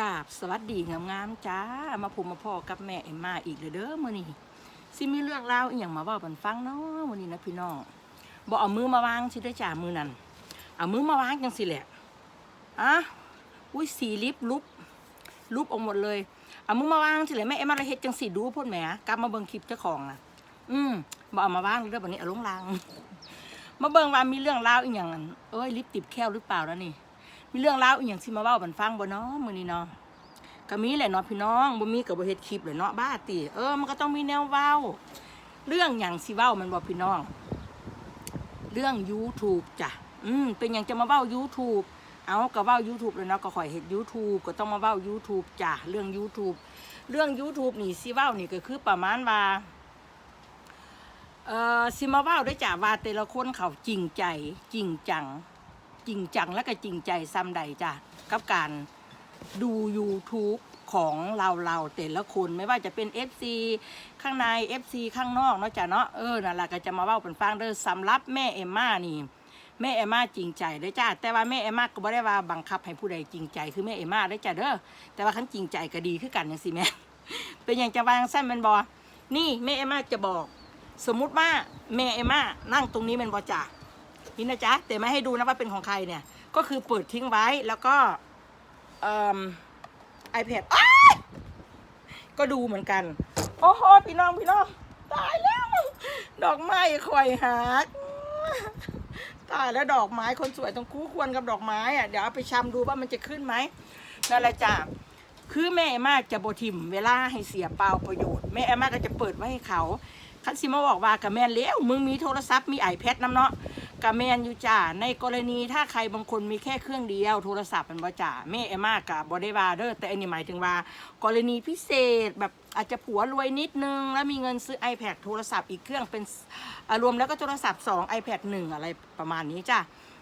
กาบสวัสดีงามๆจ้า มาพูมาพ่อกับแม่เอ็มมาอีกเลยเด้อมื้อนี้สิมีเรื่องราวอีหยังมาว้าบันฟังเนาะมื้อนี้นะพี่น้องบ่เอามือมาวางสิได้อจ้ามือนั้นเอามือมาวางจังสิแหละอะอุ้ยสีลิปลุบลุบออกหมดเลยเอามือมาวางสิแหละแม่เอ็มมาละเฮ็ดจังสิดูพ่นแหมกลับมาเบิ่งคลิปเจ้าของน่ะอืมบ่เอามาวางเลยเด้อบัดนี้เอาลงลางมาเบิ่งว่ามีเรื่องราวอีหยังอั่นเอ้ยลิปติดแค้วหรือเปล่าแล้วนี่ มีเรื่องราวอีหยังสิมาเว้าบันฟังบ่เนาะมื้อนี้เนาะก็มีแหละเนาะพี่น้องบ่มีก็บ่เฮ็ดคลิปเลยเนาะบ้าติเออมันก็ต้องมีแนวเว้า เรื่องหยังสิเว้ามันบ่พี่น้อง เรื่อง YouTube จ้ะอืมเป็นหยังจะมาเว้า YouTube เอาก็เว้า YouTube เลยเนาะก็ข่อยเฮ็ด YouTube ก็ต้องมาเว้า YouTube จ้ะเรื่อง YouTube เรื่อง YouTube นี่สิเว้านี่ก็คือประมาณว่าเอ่อสิมาเว้าด้วยจ้ะว่าแต่ละคนเขาจริงใจจริงจัง จริงจังและก็จริงใจซ้ำใดจ้ะกับการดู YouTube ของเราเราแต่ละคนไม่ว่าจะเป็น FC ข้างใน FC ข้างนอกเนาะจ้ะเนาะเออนั่นแหละก็จะมาเว้าเป็นฟังเด้อสำหรับแม่เอมม่านี่แม่เอมม่าจริงใจเด้จ้าแต่ว่าแม่เอมม่าก็บ่ได้ว่าบังคับให้ผู้ใดจริงใจคือแม่เอมม่าได้จ้ะเด้อแต่ว่าคันจริงใจก็ดีคือกันจังซี่แม่เป็นอย่างจะวางสั้นเป็นบอนี่แม่เอมม่าจะบอก สมมุติว่าแม่เอมม่านั่งตรงนี้เป็นบอจ้ะ นี่นะจ๊ะแต่ไม่ให้ดูนะว่าเป็นของใครเนี่ย ก็คือเปิดทิ้งไว้แล้วก็เอ่อไอแพดก็ดูเหมือนกัน โอ้โหพี่น้องพี่น้องตายแล้ว ดอกไม้ข่อยหักตายแล้วดอกไม้คนสวยต้องคู่ควรกับดอกไม้อะเดี๋ยวเอาไปชำดูว่ามันจะขึ้นไหมนั่นแหละจ้ะคือแม่มากจะโบทิม เวลาให้เสียเปล่าประโยชน์แม่มากก็จะเปิดไว้ให้เขาคันซิมาบอกว่ากับแมนเลี้ยวมึงมีโทรศัพท์มีไอแพดน้ำเนาะ กับแมนอยู่จ่าในกรณีถ้าใครบางคนมีแค่เครื่องเดียวโทรศัพท์มันบ่จ่าแม่เอมากกับบอได้ว่าเด้อแต่อันนี้หมายถึงว่า กรณีพิเศษแบบอาจจะผัวรวยนิดนึง แล้วมีเงินซื้อ iPad โทรศัพท์อีกเครื่องเป็นรวมแล้วก็โทรศัพท์ 2 iPad 1 อะไรประมาณนี้จ้ะ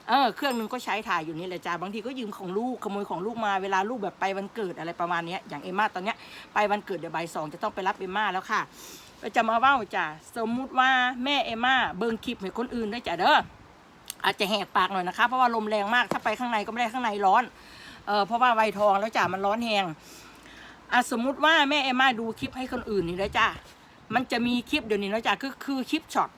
เออเครื่องนึงก็ใช้ถ่ายอยู่นี่แหละจ้าบางทีก็ยืมของลูกขโมยของลูกมาเวลาลูกแบบไปวันเกิดอะไรประมาณนี้อย่างเอมมาตอนเนี้ยไปวันเกิดเดี๋ยวบ่ายสองจะต้องไปรับเอมมาแล้วค่ะจะมาว่าจ้ะสมมุติว่าแม่เอม่าเบิงคลิปให้คนอื่นได้จ้ะเด้อ อาจจะแหกปากหน่อยนะคะ เพราะว่าลมแรงมากถ้าไปข้างในก็ไม่ได้ข้างในร้อนเออเพราะว่าไวทองแล้วจ้ะมันร้อนแหงอะสมมุติว่าแม่เอมม่าดูคลิปให้คนอื่นนี่นะจ้ะมันจะมีคลิปเดี๋ยวนี้นะจ้ะคือคือคลิปช็อต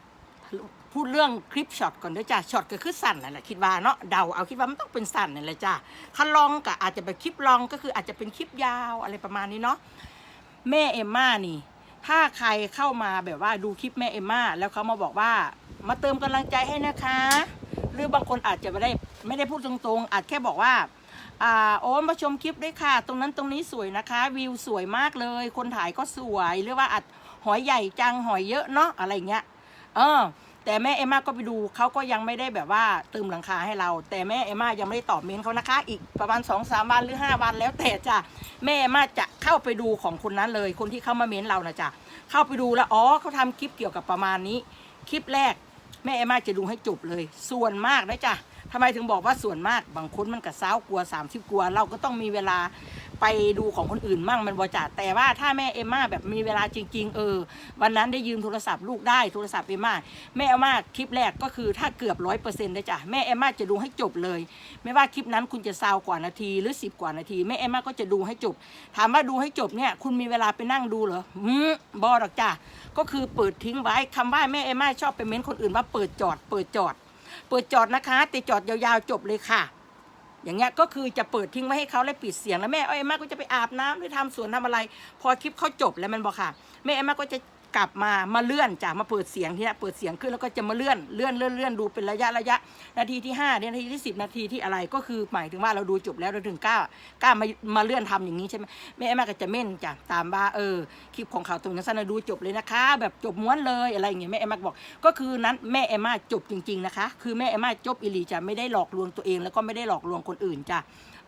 พูดเรื่องคลิปช็อตก่อนด้อจ้ะช็อตก็คือสั่นนั่นแหละคิดว่าเนาะเดาเอาคิดว่ามันต้องเป็นสั่นนั่นแหละจ้ะถ้าลองก็อาจจะเป็นคลิปลองก็คืออาจจะเป็นคลิปยาวอะไรประมาณนี้เนาะแม่เอมม่านี่ ถ้าใครเข้ามาแบบว่าดูคลิปแม่เอมม่าแล้วเขามาบอกว่า มาเติมกำลังใจให้นะคะ หรือบางคนอาจจะไม่ได้ไม่ได้พูดตรงๆ อาจแค่บอกว่าอ่าโอ้มาชมคลิปด้วยค่ะ ตรงนั้นตรงนี้สวยนะคะ วิวสวยมากเลย คนถ่ายก็สวยหรือว่าอัดหอยใหญ่จังหอยเยอะเนาะอะไรเงี้ยเออแต่แม่เอม่าก็ไปดูเขาก็ยังไม่ได้แบบว่าเติมหลังคาให้เรา แต่แม่เอม่ายังไม่ได้ตอบเมนเขานะคะ อีกประมาณสองสามวันหรือห้าวันแล้วแต่จ้ะแม่เอม่าจะเข้าไปดูของคนนั้นเลย คนที่เข้ามาเมนเรานะจ้ะเข้าไปดูแล้วอ๋อเขาทำคลิปเกี่ยวกับประมาณนี้ คลิปแรก แม่เอมมาจะดูให้จบเลย ส่วนมากนะจ๊ะ ทำไมถึงบอกว่าส่วนมากบางคนมันกระซ้าวกลัว30กลัว เราก็ต้องมีเวลาไปดูของคนอื่นมั่งมันบอจ่าแต่ว่าถ้าแม่เอมม่าแบบมีเวลาจริง ๆ เออ วันนั้นได้ยืมโทรศัพท์ลูกได้โทรศัพท์เอมม่าแม่เอมม่าคลิปแรกก็คือถ้าเกือบร้อยเปอร์เซ็นต์ได้จ้ะแม่เอมม่าจะดูให้จบเลย ไม่ว่าคลิปนั้นคุณจะซาวกว่านาทีหรือ10กว่านาทีแม่เอมม่าก็จะดูให้จบ ถามว่าดูให้จบเนี่ย คุณมีเวลาไปนั่งดูเหรออืมบอหรอกจ้ะก็คือเปิดทิ้งไว้คำว่าแม่เอมม่าชอบไปเม้นคนอื่นว่าเปิดจอด เปิดจอด เปิดจอดนะคะแต่จอดยาวๆจบเลยค่ะ อย่างเงี้ยก็คือจะเปิดทิ้งไว้ให้เขาแล้วปิดเสียงแล้วแม่เอ้ยแม่ก็จะไปอาบน้ำหรือทำสวนทำอะไร พอคลิปเขาจบแล้วมันบอกค่ะ แม่เอ็มก็จะ กลับมามาเลื่อนจากมาเปิดเสียงที่นี่เปิดเสียงขึ้นแล้วก็จะมาเลื่อนเลื่อนเลื่อนเลื่อนดูเป็นระยะระยะ นาทีที่ห้านาทีที่สิบนาทีที่อะไรก็คือหมายถึงว่าเราดูจบแล้วเราถึงกล้ากล้ามามาเลื่อนทำอย่างนี้ใช่ไหมแม่เอ็มก็จะเม่นจ้ะตามว่าเออคลิปของเขาตรงนั้นสั้นดูจบเลยนะคะ แบบจบม้วนเลยอะไรอย่างเงี้ยแม่เอ็มบอก ก็คือนั้นแม่เอ็มมาจบจริง ๆนะคะ คือแม่เอ็มมาจบอิลีจะไม่ได้หลอกลวงตัวเอง แล้วก็ไม่ได้หลอกลวงคนอื่นจ้ะ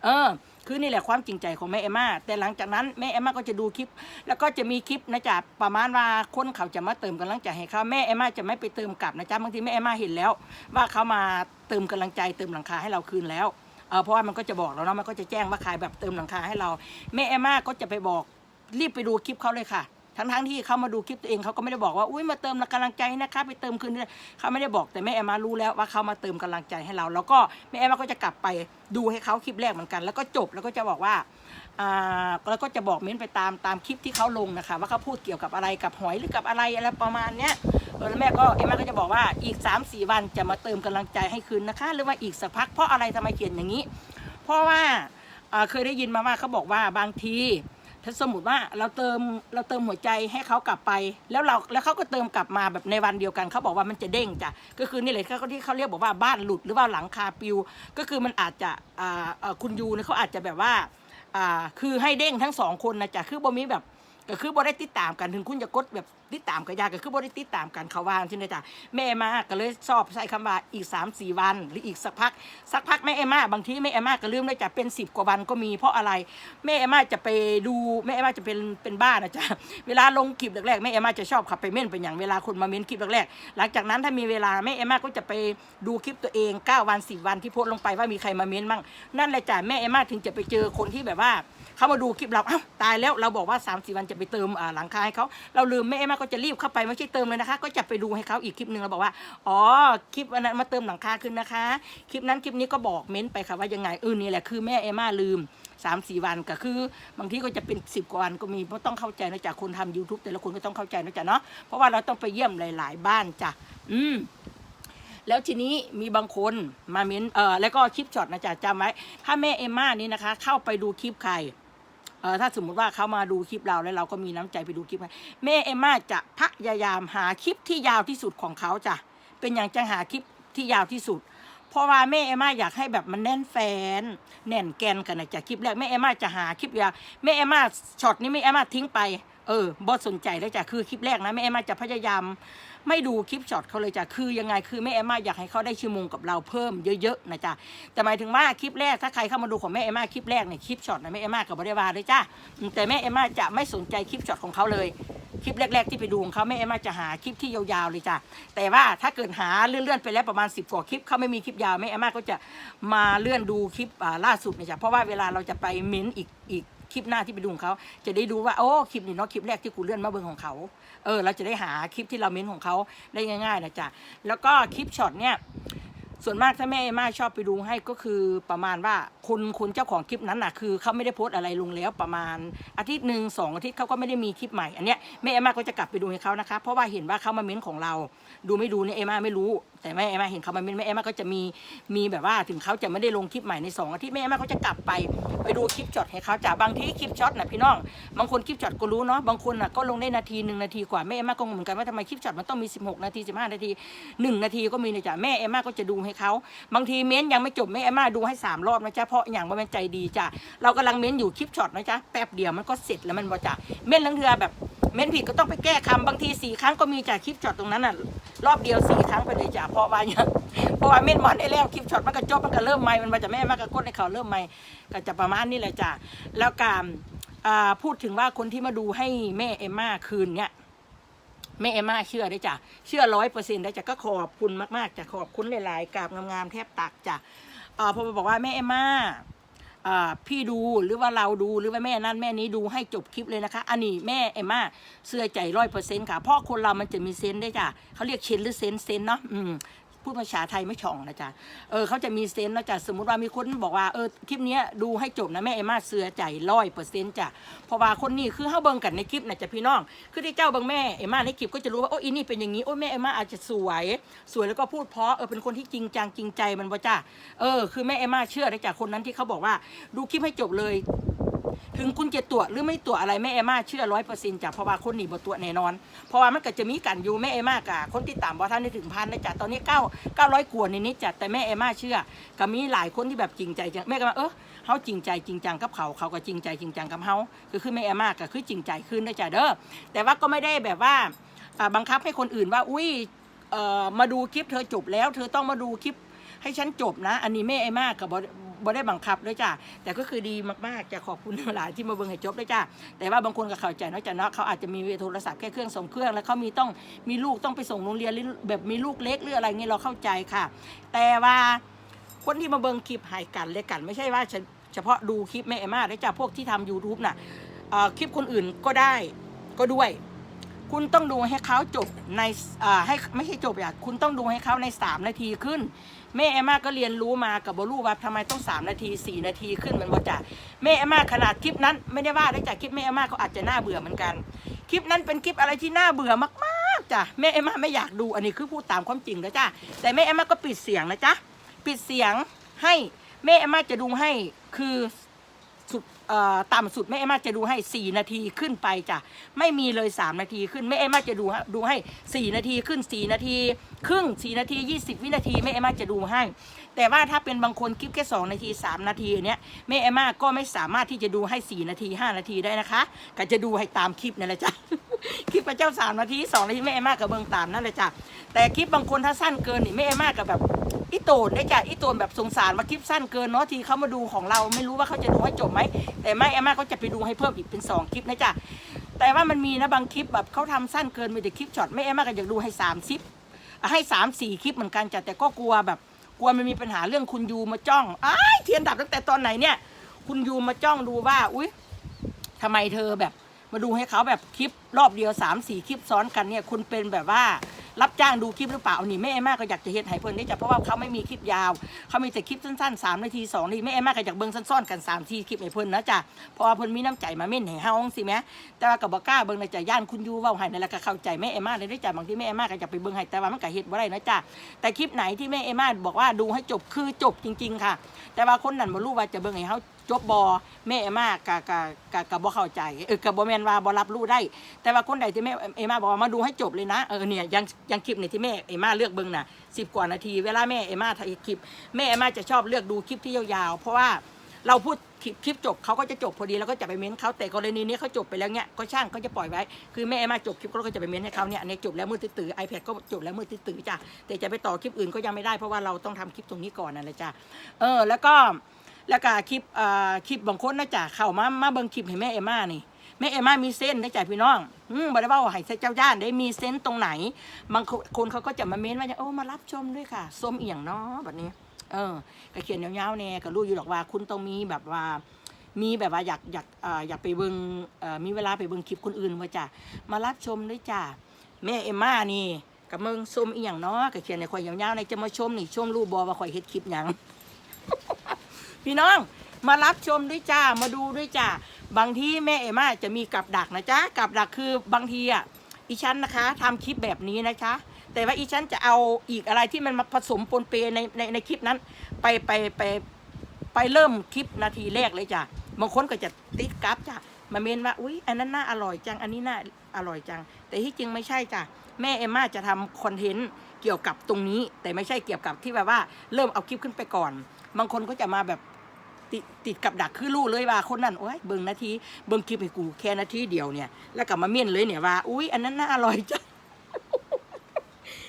เออ คือนี่แหละความจริงใจของแม่เอมาแต่หลังจากนั้นแม่เอมาก็จะดูคลิป แล้วก็จะมีคลิปนะจ๊ะประมาณว่าคนเขาจะมาเติมกำลังใจให้เขาแม่เอมาจะไม่ไปเติมกลับนะจ๊ะบางทีแม่เอมาเห็นแล้ว ว่าเขามาเติมกำลังใจเติมหลังคาให้เราคืนแล้วเออเพราะว่ามันก็จะบอกเราเนาะมันก็จะแจ้งว่าใครแบบเติมหลังคาให้เราแม่เอมมาก็จะไปบอกรีบไปดูคลิปเขาเลยค่ะ ทั้งทั้งๆที่เขามาดูคลิปตัวเองเขาก็ไม่ได้บอกว่าอุ้ยมาเติมกำลังใจนะคะไปเติมคืนเขาไม่ได้บอกแต่แม่แอมมารู้แล้วว่าเขามาเติมกำลังใจให้เรา แล้วก็แม่แอมมาก็จะกลับไปดูให้เขาคลิปแรกเหมือนกัน แล้วก็จบแล้วก็จะบอกว่าอ่าแล้วก็จะบอกเม้นไปตามตามคลิปที่เขาลงนะคะ ว่าเขาพูดเกี่ยวกับอะไรกับหอยหรือกับอะไรอะไรประมาณเนี้ยแล้วแม่ก็เอ็มมาก็จะบอกว่าอีก3าสี่วันจะมาเติมกำลังใจให้คืนนะคะ หรือว่าอีกสักพักเพราะอะไรทำไมเขียนอย่างนี้ เพราะว่าเคยได้ยินมาว่าเขาบอกว่าบางที ถ้าสมมติว่าเราเติมเราเติมหัวใจให้เขากลับไป แล้วเราแล้วเขาก็เติมกลับมาแบบในวันเดียวกันเขาบอกว่ามันจะเด้งจ้ะก็คือนี่แหละเขาที่เขาเรียกบอกว่าบ้านหลุดหรือว่าหลังคาปิว ก็คือมันอาจจะอ่าคุณยูเนี่ยเขาอาจจะแบบว่าอ่าคือให้เด้งทั้งสองคนนะจ้ะคือบ่มีแบบ ก็คือบ่ได้ติดตามกันถึงคุณจะกดแบบติดตามกันยากก็คือบ่ได้ติดตามกันเขาว่าใช่ไหมจ๊ะแม่มาก็เลยชอบใช้คำว่าอีก3าสี่วัน หรืออีกสักพัก สักพักแม่เอมาบางทีแม่เอมาก็ลืมได้จ้ะเป็นสิบกว่าวันก็มีเพราะอะไรแม่เอมาจะไปดูแม่เอมาจะเป็นเป็นบ้านนะจ๊ะเวลาลงคลิปแรกๆแม่เอมาจะชอบขับไปเม่นเป็นอย่างเวลาคนมาเม้นคลิปแรกๆหลังจากนั้นถ้ามีเวลาแม่เอมาก็จะไปดูคลิปตัวเอง9วัน10วันที่โพสต์ลงไปว่ามีใครมาเม้นมั่งนั่นแหละจ้ะแม่เอมาถึงจะไปเจอคนที่แบบว่า เขามาดูคลิปเราเอ้าตายแล้วเราบอกว่า3าสี่วันจะไปเติมหลังคาให้เขาเราลืมแม่เอมมาก็จะรีบเข้าไปไม่ใช่เติมเลยนะคะ ก็จะไปดูให้เขาอีกคลิปหนึ่งเราบอกว่าอ๋อคลิปวันนั้นมาเติมหลังคาขึ้นนะคะ คลิปนั้นคลิปนี้ก็บอกเม้นไปค่ะว่ายังไงเออนี่แหละคือแม่เอมมาลืมสามสี่วันก็คือบางทีก็จะเป็นสิบกว่าวันก็มีเพราะต้องเข้าใจนะจ๊ะคนทำ YouTube แต่ละคนก็ต้องเข้าใจนะจ๊ะเนาะเพราะว่าเราต้องไปเยี่ยมหลาย ๆ บ้านจ้ะอืมแล้วทีนี้มีบางคนมาเม้นเออแล้วก็คลิปช็อตนะจ๊ะจำไว้ ถ้าแม่เอมม่านี่นะคะ เข้าไปดูคลิปใคร เออถ้าสมมุติว่าเขามาดูคลิปเราแล้วเราก็มีน้ำใจไปดูคลิปให้แม่เอมมาจะพยายามหาคลิปที่ยาวที่สุดของเขาจ้ะเป็นอย่างจะหาคลิปที่ยาวที่สุดเพราะว่าแม่เอมม่าอยากให้แบบมันแน่นแฟน แน่นแกนกันนะจากคลิปแรกแม่เอมม่าจะหาคลิปยาวแม่เอมม่าช็อตนี้แม่เอมม่าทิ้งไป เออบอสสนใจแล้วจ้ะคือคลิปแรกนะแม่เอมมาจะพยายาม ไม่ดูคลิปช็อตเขาเลยจ้ะคือยังไงคือแม่เอมมาอยากให้เขาได้ชั่วโมงกับเราเพิ่มเยอะๆนะจ๊ะแต่หมายถึงว่าคลิปแรกถ้าใครเข้ามาดูของแม่เอมมาคลิปแรกเนี่ยคลิปช็อตนะแม่เอมมากับบริวารเลยจ้าแต่แม่เอมมาจะไม่สนใจคลิปช็อตของเขาเลยคลิปแรก ๆ ที่ไปดูของเขาแม่เอมมาจะหาคลิปที่ยาวๆเลยจ้ะแต่ว่าถ้าเกิดหาเลื่อนๆไปแล้วประมาณ 10กว่าคลิปเขาไม่มีคลิปยาวแม่เอมมาก็จะมาเลื่อนดูคลิปล่าสุดเนี่ยจ้ะเพราะว่าเวลาเราจะไปเม้นอีกอีก คลิปหน้าที่ไปดูของเขาจะได้ดูว่าโอ้คลิปนี้เนาะคลิปแรกที่กูเลื่อนมาเบิ่งของเขาเออเราจะได้หาคลิปที่เราเม้นของเขาได้ง่ายๆนะจ๊ะแล้วก็คลิปช็อตเนี่ย ส่วนมากถ้าแม่เอมาชอบไปดูให้ก็คือประมาณว่าคนคนเจ้าของคลิปนั้นน่ะคือเขาไม่ได้โพสต์อะไรลงแล้วประมาณอาทิตย์หนึ่งสองอาทิตย์เขาก็ไม่ได้มีคลิปใหม่อันเนี้ยแม่เอมาก็จะกลับไปดูให้เขานะคะเพราะว่าเห็นว่าเขามาเม้นของเรา ดูไม่ดูเนี่ยเอมาไม่รู้ แต่แม่เอมาเห็นเขามาเม้นแม่เอมาก็จะมีมีแบบว่าถึงเขาจะไม่ได้ลงคลิปใหม่ในสองอาทิตย์แม่เอมาก็จะกลับไปไปดูคลิปช็อตให้เขาจากบางทีคลิปช็อตน่ะพี่น้องบางคนคลิปช็อตก็รู้เนาะบางคนน่ะก็ลงได้นาทีหนึ่งนาทีกว่าแม่เอมาก็งงเหมือนกันว่าทำไมคลิปช็อตมันต้องมี 16 นาที 15 นาที 1 นาทีก็มีนะจ๊ะแม่เอมาก็จะดูให้เขาบางทีเม้นยังไม่จบแม่เอมมาดูให้สามรอบนะจ๊ะเพราะอย่างว่ามันใจดีจ้ะเรากำลังเม้นอยู่คลิปช็อตนะจ๊ะแป๊บเดียวมันก็เสร็จแล้วมันบ่จ้ะเม้นลังเทือแบบเม้นผิดก็ต้องไปแก้คำบางทีสี่ครั้งก็มีจ้ะคลิปช็อตตรงนั้นน่ะรอบเดียวสี่ครั้งไปเลยจ้ะเพราะว่าอย่างเพราะว่าเม้นมันได้แล้วคลิปช็อตมันก็จบมันก็เริ่มใหม่มันมาจากแม่มากก็กดให้เขาเริ่มใหม่ก็จะประมาณนี้แหละจ้ะแล้วการพูดถึงว่าคนที่มาดูให้แม่เอมมาคืนเนี่ย แม่เอม่าเชื่อได้จ้ะเชื่อร้อยเปอร์เซ็นต์ได้จ้ะก็ขอบคุณมากๆจ้ะขอบคุณหลายๆกราบงามๆแทบตักจ้ะอ่าพอบอกว่าแม่เอมมาอ่าพี่ดูหรือว่าเราดูหรือว่าแม่นั่นแม่นี้ดูให้จบคลิปเลยนะคะ อันนี้แม่เอมมาเสื่อใจร้อยเปอร์เซ็นต์ค่ะเพราะคนเรามันจะมีเซนส์ได้จ้ะเขาเรียกเชนหรือเซนเซนเนาะอืม พูดภาษาไทยไม่ช่องนะจ๊ะ เออเขาจะมีเซนส์นะจ๊ะ สมมติว่ามีคนบอกว่า เออคลิปนี้ดูให้จบนะแม่เอมาเสือใจร้อยเปอร์เซ็นต์จ้ะ เพราะว่าคนนี้คือเฮาเบิ่งกันในคลิปนะจ๊ะพี่น้อง คือที่เจ้าเบิ่งแม่เอมาในคลิปก็จะรู้ว่าโอ้อีนี่เป็นอย่างนี้ โอ้แม่เอมาอาจจะสวย สวยแล้วก็พูดเพราะ เออเป็นคนที่จริงจังจริงใจมันว่จ้ะ เออคือแม่เอมมาเชื่อนะจ๊ะคนนั้นที่เขาบอกว่าดูคลิปให้จบเลย ถึงคุณจะตรวจหรือไม่ตรวจอะไรแม่เอม่าเชื่อร้อยเปอร์เซ็นต์จ้ะเพราะว่าคนหนีบตรวจแน่นอน เพราะว่ามันก็จะมีกันอยู่แม่เอม่ากะคนที่ต่ำบ่ท่านได้ถึงพันนะจ้ะตอนนี้เก้าเก้าร้อยกว่านิดๆจ้ะแต่แม่เอม่าเชื่อ ก็มีหลายคนที่แบบจริงใจจังแม่ก็ว่าเออเขาจริงใจจริงจังกับเขาเขาก็จริงใจจริงจังกับเขาก็คือแม่เอม่าก็คือจริงใจขึ้นนะจ้ะเด้อแต่ว่าก็ไม่ได้แบบว่าบังคับให้คนอื่นว่าอุ้ยเออมาดูคลิปเธอจบแล้ว เธอต้องมาดูคลิปให้ฉันจบนะ อันนี้แม่ไอ้มากกับบ บ่ได้บังคับด้วยจ้าแต่ก็คือดีมากๆจะขอบคุณหลายที่มาเบิ่งให้จบด้วยจ้าแต่ว่าบางคนก็เข้าใจเนอะจ้ะเนาะเขาอาจจะมีโทรศัพท์แค่เครื่องสองเครื่อง แล้วเขามีต้องมีลูกต้องไปส่งโรงเรียนหรือแบบมีลูกเล็กหรืออะไรเงี้ยเราเข้าใจค่ะ แต่ว่าคนที่มาเบิ่งคลิปหายกันเลยกัน ไม่ใช่ว่าเฉพาะดูคลิปแม่ไอ้มาด้วยจ้าพวกที่ทำ YouTube น่ะคลิปคนอื่นก็ได้ก็ด้วย คุณต้องดูให้เขาจบในให้ไม่ใช่จบอะคุณต้องดูให้เขาใน 3 นาทีขึ้น แม่เอมมาก็เรียนรู้มากับบรูว่าทำไมต้อง 3 นาที 4 นาทีขึ้นมันว่าจะแม่เอมมาขนาดคลิปนั้นไม่ได้ว่าได้จากคลิปแม่เอมมาเขาอาจจะน่าเบื่อเหมือนกัน คลิปนั้นเป็นคลิปอะไรที่น่าเบื่อมากๆจ้ะแม่เอมมาไม่อยากดูอันนี้คือพูดตามความจริงนะจ้ะแต่แม่เอมมาก็ปิดเสียงนะจ๊ะปิดเสียงให้แม่เอมมาจะดูให้คือ สุดต่ำสุดแม่เอ็มมาจะดูให้ 4 นาทีขึ้นไปจ้ะไม่มีเลย 3 นาทีขึ้นแม่เอ็มมาจะดูดูให้ 4 นาทีขึ้น 4 นาที ครึ่ง 4 นาที 20 วินาทีแม่เอ็มมาจะดูให้ แต่ว่าถ้าเป็นบางคนคลิปแค่ 2 นาที 3 นาทีเนี้ยแม่เอ็มมาก็ไม่สามารถที่จะดูให้ 4 นาที 5 นาทีได้นะคะ ก็จะดูให้ตามคลิปนั่นแหละจ้ะคลิปพระเจ้า 3 นาที 2 นาทีแม่เอ็มมากับเบิงตามนั่นแหละจ้ะแต่คลิปบางคนถ้าสั้นเกินนี่แม่เอ็มมากับแบบ อีโตนได้จ้ะอีโตนแบบสงสารมาคลิปสั้นเกินเนาะทีเขามาดูของเราไม่รู้ว่าเขาจะดูให้จบไหมแต่ไม่เอมมาก็จะไปดูให้เพิ่มอีกเป็นสองคลิปนะจ๊ะแต่ว่ามันมีนะบางคลิปแบบเขาทำสั้นเกินมีแต่คลิปช็อตไม่เอมมาก็อยากดูให้สามคลิปให้สามสี่คลิปเหมือนกันจ้ะแต่ก็กลัวแบบกลัวมันมีปัญหาเรื่องคุณยูมาจ้องอ้ายเทียนดับตั้งแต่ตอนไหนเนี่ย คุณยูมาจ้องดูว่าอุ้ยทำไมเธอแบบ มาดูให้เขาแบบคลิปรอบเดียวสามสี่คลิปซ้อนกันเนี่ย คุณเป็นแบบว่า รับจ้างดูคลิปหรือเปล่านี่แม่เอมมาก็อยากจะเฮ็ดให้เพิ่นนี่จ้ะเพราะว่าเขาไม่มีคลิปยาว เขามีแต่คลิปสั้นๆ3นาที2นาทีแม่เอมมาก็อยากเบิ่งสั้นๆกัน3ทีคลิปให้เพิ่นนะจ้ะเพราะว่าเพิ่นมีน้ำใจมาเม่นให้เฮาจังซี่แหมแต่ว่าก็บ่กล้าเบิ่งนะจ้ะย่านคุณยูเว้าให้นั่นแหละก็เข้าใจแม่เอมมาเลยเด้จ้ะบางทีแม่เอมมาก็อยากไปเบิ่งให้แต่ว่ามันก็เฮ็ดบ่ได้นะจ้ะแต่คลิปไหนที่แม่เอมมาบอกว่าดูให้จบคือจบจริง ๆ ค่ะ แต่ว่าคนนั้นบ่รู้ว่าจะเบิ่งให้เฮา จบบอแม่เอมากะกะกะกะบ่เข้าใจเออกะบ่แม่นว่าบ่รับรู้ได้ แต่ว่าคนใดที่แม่เอมาบอกว่ามาดูให้จบเลยนะเออเนี่ยยังยังคลิปนี่ที่แม่เอมาเลือกเบิ่งน่ะสิบกว่านาที เวลาแม่เอมาถ่ายคลิปแม่เอมาจะชอบเลือกดูคลิปที่ยาวๆเพราะว่าเราพูดคลิปคลิปจบเขาก็จะจบพอดีแล้วก็จะไปเม้นเขาแต่กรณีนี้เขาจบไปแล้วเนี้ยก็ช่างเขาจะปล่อยไว้ คือแม่เอมาจบคลิปก็จะไปเม้นให้เขาเนี่ยอันนี้จบแล้วมือตื้อๆ iPad ก็จบแล้วมือตื้อจ้ะแต่จะไปต่อคลิปอื่นก็ยังไม่ได้เพราะว่าเราต้องทำคลิปตรงนี้ก่อนนั่นแหละจ้ะเออแล้วก็ แล้วก็คลิปอ่าคลิปบางคนนะจ๊ะเข้ามามาเบิ่งคลิปให้แม่เอม่านี่แม่เอม่ามีเส้นนะจ๊ะพี่น้องอืมบ่ได้ว่าให้เจ้าย่านได้มีเส้นตรงไหน บางคนเขาก็จะมาเม้นว่าโอ้มารับชมด้วยค่ะส้มเอียงเนาะแบบนี้ เออก็เขียนยาวๆแน่ก็รู้อยู่หรอกว่า คุณต้องมีแบบว่ามีแบบว่าอยากอยากอ่าอยากไปเบิ่งเอ่อมีเวลาไปเบิ่งคลิปคนอื่นว่าจ้ะมารับชมด้วยจ้ะแม่เอม่านี่กับมึงส้มเอียงเนาะก็เขียนในข่อยยาวๆในจะมาชมนี่ชมรูปบอว่าข่อยเฮ็ดคลิปหยัง พี่น้องมารับชมด้วยจ้ามาดูด้วยจ้าบางที่แม่เอม่าจะมีกับดักนะจ๊ะกับดักคือบางทีอะอีฉันนะคะทำคลิปแบบนี้นะคะ แต่ว่าอีฉันจะเอาอีกอะไรที่มันมาผสมปนเปในในในคลิปนั้น ไปไปไปไปเริ่มคลิปนาทีแรกเลยจ้ะบางคนก็จะติ๊กกราฟจ้ะมาเมนว่าอุ้ยอันนั้นน่าอร่อยจังอันนี้น่าอร่อยจัง แต่ที่จริงไม่ใช่จ้ะแม่เอมม่าจะทำคอนเทนต์เกี่ยวกับตรงนี้ แต่ไม่ใช่เกี่ยวกับที่แบบว่าเริ่มเอาคลิปขึ้นไปก่อน บางคนก็จะมาแบบติดติดกับดักคือรู้เลยว่าคนนั้นโอ้ยเบิ่งนาทีเบิ่งคลิปให้กูแค่นาทีเดียวเนี่ย แล้วกลับมาเม่นเลยเนี่ยว่าอุ้ยอันนั้นน่าอร่อยจัง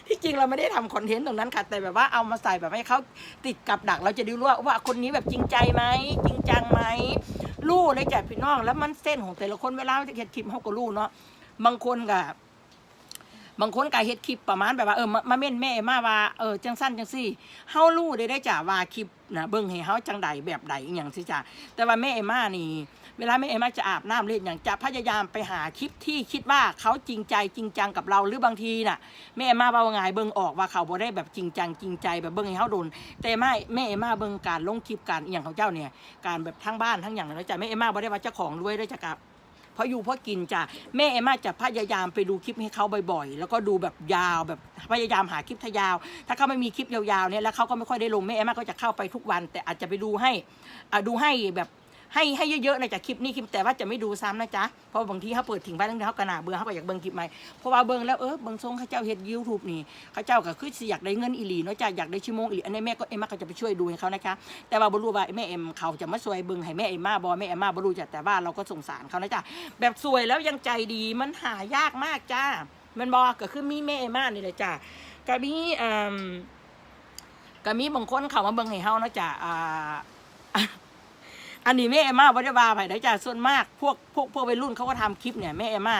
ที่จริงเราไม่ได้ทำคอนเทนต์ตรงนั้นค่ะ แต่แบบว่าเอามาใส่แบบให้เขาติดกับดัก เราจะดูว่าว่าคนนี้แบบจริงใจไหมจริงจังไหมรู้เลยจ้ะพี่น้องแล้วมันเส้นของแต่ละคนเวลาจะเขียนคลิปเขาก็รู้เนาะบางคนก็บ บางคนก็เฮ็ดคลิปประมาณแบบว่าเออมามาเม่นแม่มาว่าเออจังสั้นจังซี่เฮารู้ได้ได้จ้ะว่าคลิปนะเบิ่งให้เฮาจังใดแบบใดอหย่างสิจ้ะแต่ว่าแม่เอมานี่เวลาแม่เอมาจะอาบน้ำเล่นอย่างจะพยายามไปหาคลิปที่คิดว่าเขาจริงใจจริงจังกับเราหรือบางทีน่ะแม่เอมาว่าไงเบิ่งออกว่าเขาบ่ได้แบบจริงจังจริงใจแบบเบิ่งให้เฮาโดน แต่ไม่แม่เอมาเบิ่งการลงคลิปการอหย่างของเจ้าเนี่ยการแบบทั้งบ้านทั้งอย่างนั้นจ้ะแม่เอมาบ่ได้ว่าเจ้าของรวยด้วยจ้ะกับ ราะอยู่เพราะกินจ้ะแม่เอมมาจะพยายามไปดูคลิปให้เขาบ่อยๆ แล้วก็ดูแบบยาวแบบพยายามหาคลิปทยาว ถ้าเขาไม่มีคลิปยาวๆเนี่ยแล้วเขาก็ไม่ค่อยได้ลงแม่เอมมาก็จะเข้าไปทุกวัน แต่อาจจะไปดูให้อ่าดูให้แบบ ให้ให้เยอะๆนะจ๊ะคลิปนี้คลิปแต่ว่าจะไม่ดูซ้ำนะจ๊ะเพราะบางทีเขาเปิดทิ้งไว้ตั้งแต่เขากระหน่าเบื่อเขาก็อยากเบิ่งคลิปใหม่เพราะว่าเบิ่งแล้วเออเบิ่งทรงเขาเจ้าเฮ็ดยูทูบนี่เขาเจ้าก็คือสิอยากได้เงินอีหลีเนาะจ้ะอยากได้ชั่วโมงอีหลีอันนี้แม่ก็เอ็มมาก็จะไปช่วยดูให้เขานะคะแต่ว่าบรูว่าแม่เอ็มเขาจะมาช่วยเบิ่งให้แม่เอ็มมาบอแม่เอ็มมาบรูจ้ะแต่ว่าเราก็สงสารเขานะจ๊ะแบบสวยแล้วยังใจดีมันหายากมากจ้ามันบอกก็คือมีแม่เอ็มมานี่แหละจ้ะก็มีอ่าก็มีบางคนเขามาเบิ่งให้เฮานะจ๊ะอ่า อันนี้แม่เอ็มมาบ่ได้ว่าไปได้จ้ะส่วนมากพวกพวกพวกวัยรุ่นเขาก็ทำคลิปเนี่ยแม่เอ็มมา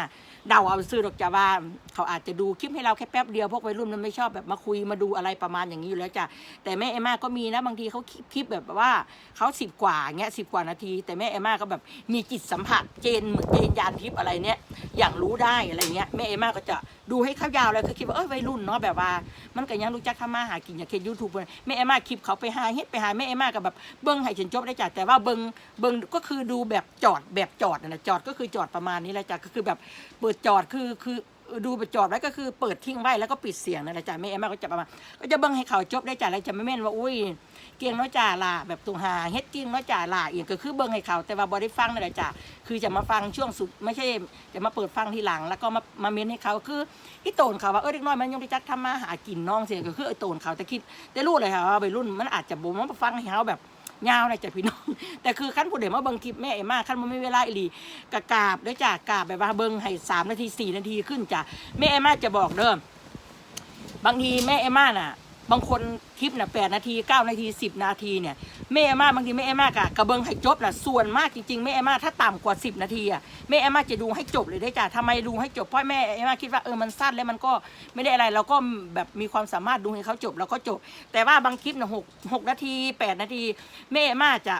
เดาเอาซื้อดอกจ้าว่าเขาอาจจะดูคลิปให้เราแค่แป๊บเดียวพวกวัยรุ่นมันไม่ชอบแบบมาคุยมาดูอะไรประมาณอย่างนี้อยู่แล้วจ้ะแต่แม่เอมมาก็มีนะบางทีเขาคลิปแบบว่าเขาสิบกว่าเงี้ยสิบกว่านาที แต่แม่เอมมาก็แบบมีจิตสัมผัสเจนเหมือนเจนยานทิพย์อะไรเนี้ยอย่างรู้ได้อะไรเงี้ยแม่เอมมาก็จะ ดูให้เขายาวเลยคือคิดว่าเออวัยรุ่นเนาะแบบว่า มันก็ยังรู้จักทำมาหากินอย่างเคยูทูบแม่เอมมาคลิปเขาไปหาเฮ็ดไปหาแม่เอมมากับแบบเบิ้งให้ฉันจบได้จ้ะแต่ว่าเบิ้งเบิ้งก็คือดูแบบจอดแบบจอดนะนะจอดก็คือจอดประมาณนี้แหละจ้ะก็คือแบบเปิดจอดคือคือ ดูแบบจอดไว้ก็คือเปิดทิ้งไว้แล้วก็ปิดเสียงนั่นแหละจ้ะแม่เอมมาก็จะประมาณก็จะเบิ้งให้เขาจบได้จ้ะแล้วจะไม่แม่นว่าอุ้ยเกียงน้อยจ่าล่ะแบบตุงหาเฮ็ดเกียงน้อยจ่าล่ะอียงก็คือเบิ้งให้เขาแต่ว่าบ่ได้ฟังนั่นแหละจ้ะคือจะมาฟังช่วงสุดไม่ใช่จะมาเปิดฟังทีหลัง แล้วก็มามาเม้นให้เขาคือที่โตนเขาว่าเออเด็กน้อยมันยังได้จักทำมาหากินน้องเสียก็คือไอ้โตนเขาแต่คิดแต่รู้เลยค่ะว่าวัยรุ่นมันอาจจะบ่มาฟังให้เขาแบบ ยาวเลยจ้ะพี่น้อง แต่คือขั้นผู้เด็มาเบิ่งคลิปแม่เอ็มมาขั้นมันไม่เวลาอีหลีกะกราบด้วยจ้ะกราบแบบว่าเบิ่งให้สามนาทีสี่นาทีขึ้นจ้ะแม่เอ็มมาจะบอกเด้อบางทีแม่เอ็มมาน่ะ บางคนคลิปน่ะแปดนาทีเก้านาทีสิบนาทีเนี่ยแม่เอามมาบางทีแม่เอามากะกระเบิงให้จบน่ะส่วนมากจริงๆแม่เอามมาถ้าต่ำกว่าสิบนาทีอะแม่เอามมาจะดูให้จบเลยได้จ้ะทำไมดูให้จบเพราะแม่เอามมาคิดว่าเออมันสั้นแล้วมันก็ไม่ได้อะไรเราก็แบบมีความสามารถดูให้เขาจบแล้วก็จบ แต่ว่าบางคลิปน่ะหกหกนาทีแปดนาทีแม่เอามมาจะ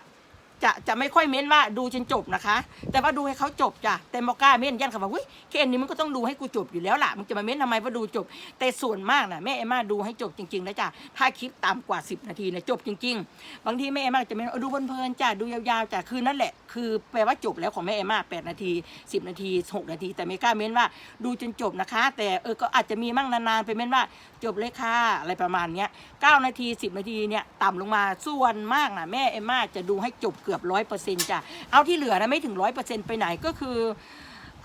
จะจะไม่ค่อยเม้นว่าดูจนจบนะคะ แต่ว่าดูให้เขาจบจ้ะแต่บอก้าเม้นยันเขาบอกอุ้ยแค่นี้มันก็ต้องดูให้กูจบอยู่แล้วล่ะมึงจะมาเม้นทำไมว่าดูจบ แต่ส่วนมากนะแม่เอมมาดูให้จบจริงๆนะจ้ะถ้าคลิปต่ำกว่า 10 นาทีนะจบจริง ๆ บางทีแม่เอมมาจะเม้นดูเพลินๆจ้ะดูยาวๆจ้ะคือนั่นแหละ คือแปลว่าจบแล้วของแม่เอมมา8นาที 10 นาที 6 นาที แต่ไม่กล้าเม้นว่าดูจนจบนะคะ แต่เออก็อาจจะมีมั่งนานๆไปเม้นว่าจบเลยค่ะอะไรประมาณเนี้ย9นาที 10 นาทีเนี่ยต่ำลงมาส่วนมากนะแม่เอมมาจะดูให้จบเกือบร้อยเปอร์เซ็นต์จ้ะเอาที่เหลือนะไม่ถึงร้อยเปอร์เซ็นต์ไปไหนก็คือ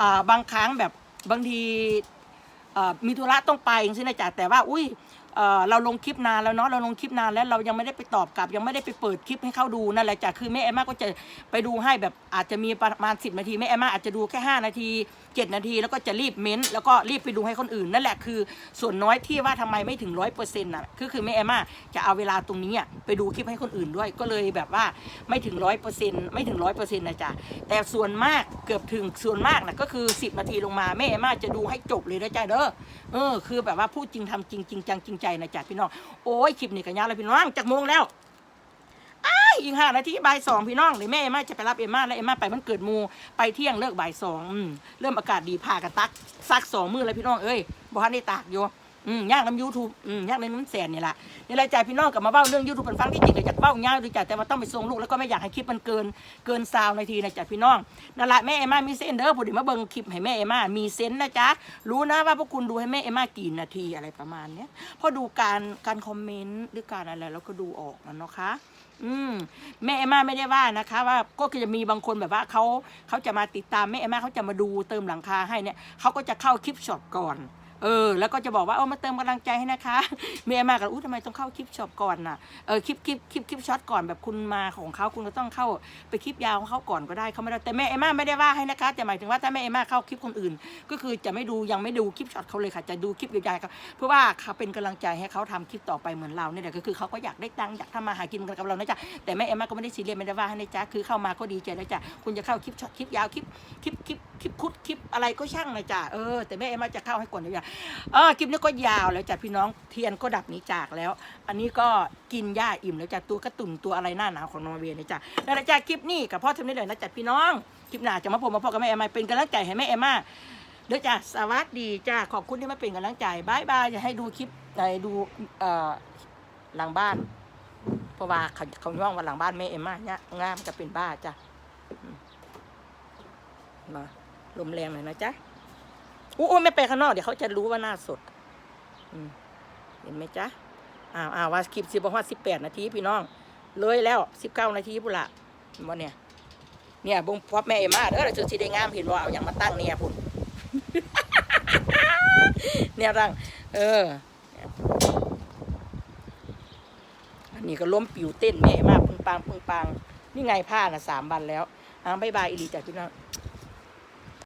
อ่าบางครั้งแบบบางทีอ่อมีธุระต้องไปอย่างนี้นะจ๊ะแต่ว่าอุ้ยเอ่อเราลงคลิปนานแล้วเนาะเราลงคลิปนานแล้วเรายังไม่ได้ไปตอบกลับ ยังไม่ได้ไปเปิดคลิปให้เขาดูนั่นแหละจ้ะคือแม่เอมมาก็จะไปดูให้แบบอาจจะมีประมาณ10นาทีแม่เอมมาอาจจะดูแค่ 5 นาที 7 นาที แล้วก็จะรีบเม้นต์แล้วก็รีบไปดูให้คนอื่น นั่นแหละคือส่วนน้อยที่ว่าทำไมไม่ถึงร้อยเปอร์เซ็นต์น่ะคือคือแม่เอมมาจะเอาเวลาตรงนี้ไปดูคลิปให้คนอื่นด้วย ก็เลยแบบว่าไม่ถึงร้อยเปอร์เซ็นต์ไม่ถึงร้อยเปอร์เซ็นต์นะจ๊ะแต่ส่วนมากเกือบถึงส่วนมากนะก็คือ 10 นาทีลงมาแม่เอมมาจะดูให้จบเลยนะจ๊ะเด้อเออคือแบบว่าพูดจริงทำจริงจริงจังจริงใจนะจ๊ะพี่น้องโอ้ยคลิปนี้กันยาวเลยพี่น้องจากโมงแล้ว อีกห้านาทีบ่ายสองพี่น้องเดี๋ยแม่เอมมาจะไปรับเอมมาแล้วเอมมาไปมันเกิดมูไปเที่ยงเลิกบ่ายสองอืมเริ่มอากาศดีพากันตักซักสองมือเลยพี่น้องเอ้ยบอกให้ได้ตากอยู่อืมย่างน้ำยูทูบอืมย่างในน้ำแสนนี่แหละนี่แหละจ่ายพี่น้องกลับมาเบ้าเรื่องยูทูบเป็นฟังที่จริงเลยจากเบ้าเงาดูจ่าแต่ว่าต้องไปส่งลูกแล้วก็ไม่อยากให้คลิปมันเกินเกินซาวนาทีนะจ่ายพี่น้องนั่นแหละแม่เอมมามีเส้นเด้อผู้ดีมาเบิ่งคลิปให้แม่เอมมามีเซนนะจ๊ะรู้นะว่าพวกคุณดูให้แม่เอมมากี่นาทีอะไรประมาณเนี้ยพราะดูการการคอมเมนต์หรือการอะไรเราก็ดูออกนะเนาะคะ อืมแม่เอมมาไม่ได้ว่านะคะ ว่าก็จะมีบางคนแบบว่าเขาเขาจะมาติดตามแม่เอมมาเขาจะมาดูเติมหลังคาให้เนี่ยเขาก็จะเข้าคลิปช็อปก่อน เออแล้วก็จะบอกว่าเออมาเติมกำลังใจให้นะคะแม่เอมากันอู้ทำไมต้องเข้าคลิปช็อปก่อนน่ะเออคลิปคลิปคลิปคลิปช็อตก่อนแบบคุณมาของเขาคุณก็ต้องเข้าไปคลิปยาวของเขาก่อนก็ได้เขาไม่ได้แต่แม่เอมาไม่ได้ว่าให้นะคะแต่หมายถึงว่าถ้าแม่เอมาเข้าคลิปคนอื่น ก็คือจะไม่ดูยังไม่ดูคลิปช็อตเขาเลยค่ะ จะดูคลิปยาวๆครับเพื่อว่าเขาเป็นกำลังใจให้เขาทำคลิปต่อไปเหมือนเราเนี่ยแหละก็คือเขาก็อยากได้ตังค์อยากทำมาหากินกับเรานะจ๊ะแต่แม่เอมาก็ไม่ได้ซีเรียสไม่ได้ว่าให้นะจ๊ะคือเข้ามาก็ดีใจนะจ๊ะคุณจะเข้าคลิปช็อตคลิปยาวคลิปคลิปคลิป ลิปคุดคลิปอะไรก็ช่างนะจ๊ะเออแต่แม่เอมมจะเข้าให้ก่อนยาวเออคลิปนี้ก็ยาวแล้วจ้ะพี่น้องเทียนก็ดับนี้จากแล้ว อันนี้ก็กินหญ้าอิ่มแล้วจ้ะตัวกระตุ่นตัวอะไรหน้าหนาวของนอร์เวย์นะจ๊ะแล้วนะจ๊ะคลิปนี้กับพ่อทำได้เลยนะจ๊ะพี่น้องคลิปหน้าจะมาพบมาพ่อกับแม่เอมมเป็นกำลังใจให้แม่เอมมเดี๋ยวจ้ะสวัสดีจ้าขอบคุณที่มาเป็นกำลังใจบายบายอย่าให้ดูคลิปในดูเอ่อหลังบ้าน เพราะว่าเขาเขาย่องว่าหลังบ้านแม่เอ็มมาเนี่ยงามจะเป็นบ้าจ้ะมา ลมแรงหน่อยนะจ๊ะอู้ไม่ไปข้างนอกเดี๋ยวเขาจะรู้ว่าหน้าสดเห็นไหมจ๊ะอ้าวอ้าวว่าคลิปสิบว่าสิบแปดนาทีพี่น้อง เลยแล้วสิบเก้านาทีพุ่ละเห็นเนี่ยเนี่ยบงพอแม่มมาเด้อเราจะสีได้งามเห็นว่าเอาอย่างมาตั้งเนี่ยพุ่นเนี่ยรังเออ อันนี้ก็ล้มปิวเต้นแม่มากปึงปังปึงปังนี่ไงผ้าน่ะสามวันแล้วอ้าวบายบายอีลีจ้ะพี่น้อง